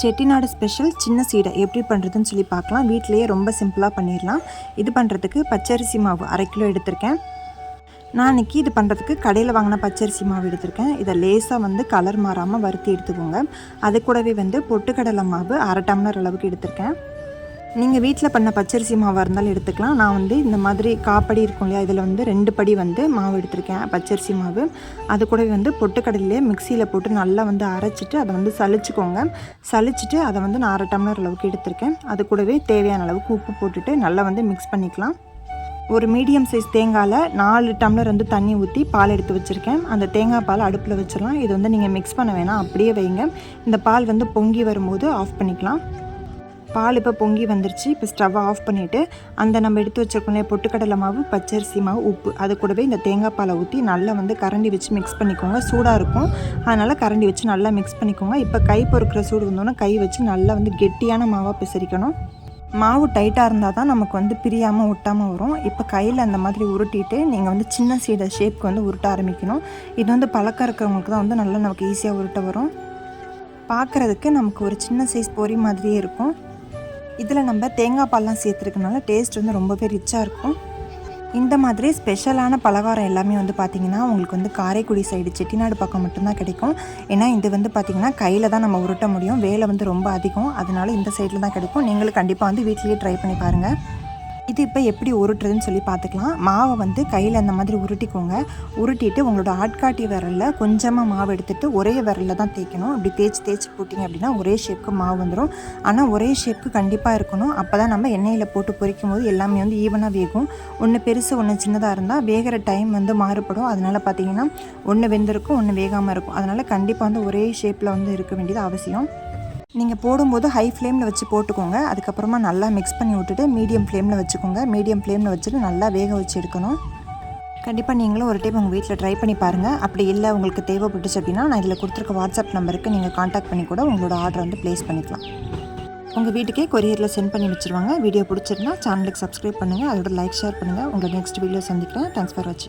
Chettinad special சின்ன சீடை எப்படி பண்ணுறதுன்னு சொல்லி பார்க்கலாம். வீட்டிலேயே ரொம்ப சிம்பிளாக பண்ணிடலாம் இது பண்ணுறதுக்கு பச்சரிசி மாவு அரை கிலோ எடுத்திருக்கேன். நான் இன்றைக்கி இது பண்ணுறதுக்கு கடையில் வாங்கின பச்சரிசி மாவு எடுத்திருக்கேன். இதை லேசாக வந்து கலர் மாறாமல் வறுத்தி எடுத்துக்கோங்க. அது கூடவே வந்து பொட்டுக்கடலை மாவு அரை டம்ளர் அளவுக்கு எடுத்திருக்கேன். நீங்கள் வீட்டில் பண்ண பச்சரிசி மாவாக இருந்தாலும் எடுத்துக்கலாம். நான் வந்து இந்த மாதிரி காப்படி இருக்கும் இல்லையா இதில் வந்து ரெண்டு படி வந்து மாவு எடுத்திருக்கேன் பச்சரிசி மாவு. அது கூடவே வந்து பொட்டுக்கடலையே மிக்சியில் போட்டு நல்லா வந்து அரைச்சிட்டு அதை வந்து சளிச்சுக்கோங்க. சலிச்சுட்டு அதை வந்து நான் அரை டம்ளர் அளவுக்கு எடுத்திருக்கேன். அது கூடவே தேவையான அளவுக்கு உப்பு போட்டுட்டு நல்லா வந்து மிக்ஸ் பண்ணிக்கலாம். ஒரு மீடியம் சைஸ் தேங்காயில் நாலு டம்ளர் வந்து தண்ணி ஊற்றி பால் எடுத்து வச்சுருக்கேன். அந்த தேங்காய் பால் அடுப்பில் வச்சிடலாம். இது வந்து நீங்கள் மிக்ஸ் பண்ண வேணாம். அப்படியே வைங்க. இந்த பால் வந்து பொங்கி வரும்போது ஆஃப் பண்ணிக்கலாம். பால் இப்போ பொங்கி வந்துருச்சு. இப்போ ஸ்டவ்வை ஆஃப் பண்ணிவிட்டு அந்த நம்ம எடுத்து வச்சிருக்கோம் பொட்டுக்கடலை மாவு பச்சரிசி மாவு உப்பு. அது கூடவே இந்த தேங்காய் பாலை ஊற்றி நல்லா வந்து கரண்டி வச்சு மிக்ஸ் பண்ணிக்கோங்க. சூடாக இருக்கும். அதனால் கரண்டி வச்சு நல்லா மிக்ஸ் பண்ணிக்கோங்க. இப்போ கை பொறுக்கிற சூடு வந்தோன்னா கை வச்சு நல்லா வந்து கெட்டியான மாவாக பிசரிக்கணும் மாவு டைட்டாக இருந்தால் தான் நமக்கு வந்து பிரியாமல் ஒட்டாமல் வரும். இப்போ கையில் அந்த மாதிரி உருட்டிட்டு நீங்கள் வந்து சின்ன சீடை ஷேப்க்கு வந்து உருட்ட ஆரம்பிக்கணும். இது வந்து பழக்கம் இருக்கிறவங்களுக்கு தான் வந்து நல்லா நமக்கு ஈஸியாக உருட்ட வரும். பார்க்குறதுக்கு நமக்கு ஒரு சின்ன சைஸ் பொரி மாதிரியே இருக்கும். இதில் நம்ம தேங்காய் பால்லாம் சேர்த்துருக்கனால டேஸ்ட் வந்து ரொம்பவே ரிச்சாக இருக்கும். இந்த மாதிரி ஸ்பெஷலான பலகாரம் எல்லாமே வந்து பார்த்திங்கன்னா உங்களுக்கு வந்து காரைக்குடி சைடு செட்டிநாடு பக்கம் மட்டும்தான் கிடைக்கும். ஏன்னா இது வந்து பார்த்திங்கன்னா கையில் தான் நம்ம உருட்ட முடியும். வேலை வந்து ரொம்ப அதிகம். அதனால இந்த சைடில் தான் கிடைக்கும். நீங்களும் கண்டிப்பாக வந்து வீட்லேயே ட்ரை பண்ணி பாருங்கள் இது இப்போ எப்படி உருட்டுறதுன்னு சொல்லி பார்த்துக்கலாம். மாவை வந்து கையில் அந்த மாதிரி உருட்டிக்கோங்க. உருட்டிட்டு உங்களோட ஆட்காட்டி விரலில் கொஞ்சமாக மாவு எடுத்துகிட்டு ஒரே விரலில் தான் தேய்க்கணும். அப்படி தேய்ச்சி தேய்ச்சி போட்டிங்க அப்படின்னா ஒரே ஷேப்புக்கு மாவு வந்துடும் ஆனால் ஒரே ஷேப்புக்கு கண்டிப்பாக இருக்கணும். அப்போ தான் நம்ம எண்ணெயில் போட்டு பொரிக்கும் போது எல்லாமே வந்து ஈவனாக வேகும். ஒன்று பெருசு ஒன்று சின்னதாக இருந்தால் வேகிற டைம் வந்து மாறுபடும். அதனால் பார்த்தீங்கன்னா ஒன்று வெந்திருக்கும் ஒன்று வேகாமல் இருக்கும். அதனால் கண்டிப்பாக வந்து ஒரே ஷேப்பில் வந்து இருக்க வேண்டியது அவசியம். நீங்கள் போடும்போது ஹை ஃப்ளேமில் வச்சு போட்டுக்கோங்க. அதுக்கப்புறமா நல்லா மிக்ஸ் பண்ணி விட்டுட்டு மீடியம் ஃப்ளேமில் வச்சுக்கோங்க. மீடியம் ஃப்ளேமில் வச்சுட்டு நல்லா வேக வச்சு எடுக்கணும். கண்டிப்பாக நீங்களும் ஒரு டைம் உங்கள் வீட்டில் ட்ரை பண்ணி பாருங்கள் அப்படி இல்லை உங்களுக்கு தேவைப்பட்டுச்சு அப்படின்னா நான் இதில் கொடுத்துருக்க வாட்ஸ்அப் நம்பருக்கு நீங்கள் காண்டாக்ட் பண்ணி கூட உங்களோட ஆர்டர் வந்து ப்ளேஸ் பண்ணிக்கலாம். உங்கள் வீட்டுக்கே கொரியரில் சென்ட் பண்ணி வச்சுருவாங்க. வீடியோ பிடிச்சிருந்தா சேனலுக்கு சப்ஸ்கிரைப் பண்ணுங்கள் அதோட லைக் ஷேர் பண்ணுங்கள் உங்களை நெக்ஸ்ட் வீடியோ சந்திக்கிறேன். தேங்க்ஸ் ஃபார் வாட்சிங்